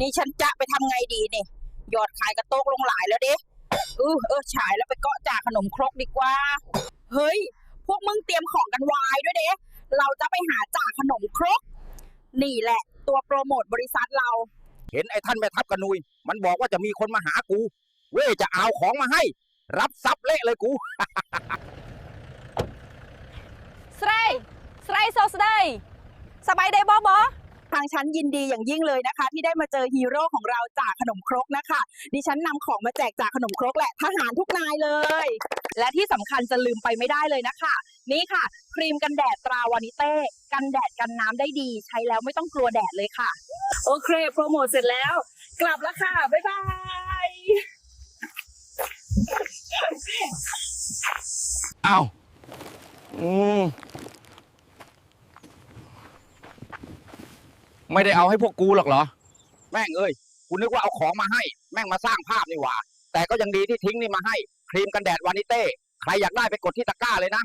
นี่ฉันจะไปทำไงดีเนี่ยยอดขายกระโตกลงหลายแล้วเด้เออเออฉายแล้วไปเกาะจ่าขนมครกดีกว่า เฮ้ย พวกมึงเตรียมของกันวายด้วยเด้เราจะไปหาจ่าขนมครก นี่แหละตัวโปรโมทบริษัทเรา เห็นไอ้ท่านแม่ทัพกนุย มันบอกว่าจะมีคนมาหากู เว่จะเอาของมาให้ รับทรัพย์เละเลยกูสไลสไลโซสไดสบายได้บ่บ่างฉันยินดีอย่างยิ่งเลยนะคะ ที่ได้มาเจอฮีโร่ของเราจากขนมครกนะคะ ดิฉันนำของมาแจกจากขนมครกแหละทหารทุกนายเลย และที่สำคัญจะลืมไปไม่ได้เลยนะคะ นี่ค่ะ ครีมกันแดดตราวานิเต้ กันแดดกันน้ำได้ดี ใช้แล้วไม่ต้องกลัวแดดเลยค่ะ โอเค โปรโมทเสร็จแล้ว กลับแล้วค่ะ บ๊ายบายเอาอืม ไม่ได้เอาให้พวกกูหรอกเหรอ แม่งเอ้ยกูนึกว่าเอาของมาให้ แม่งมาสร้างภาพนี่หว่า แต่ก็ยังดีที่ทิ้งนี่มาให้ ครีมกันแดดวานิเต้ ใครอยากได้ไปกดที่ตะกร้าเลยนะ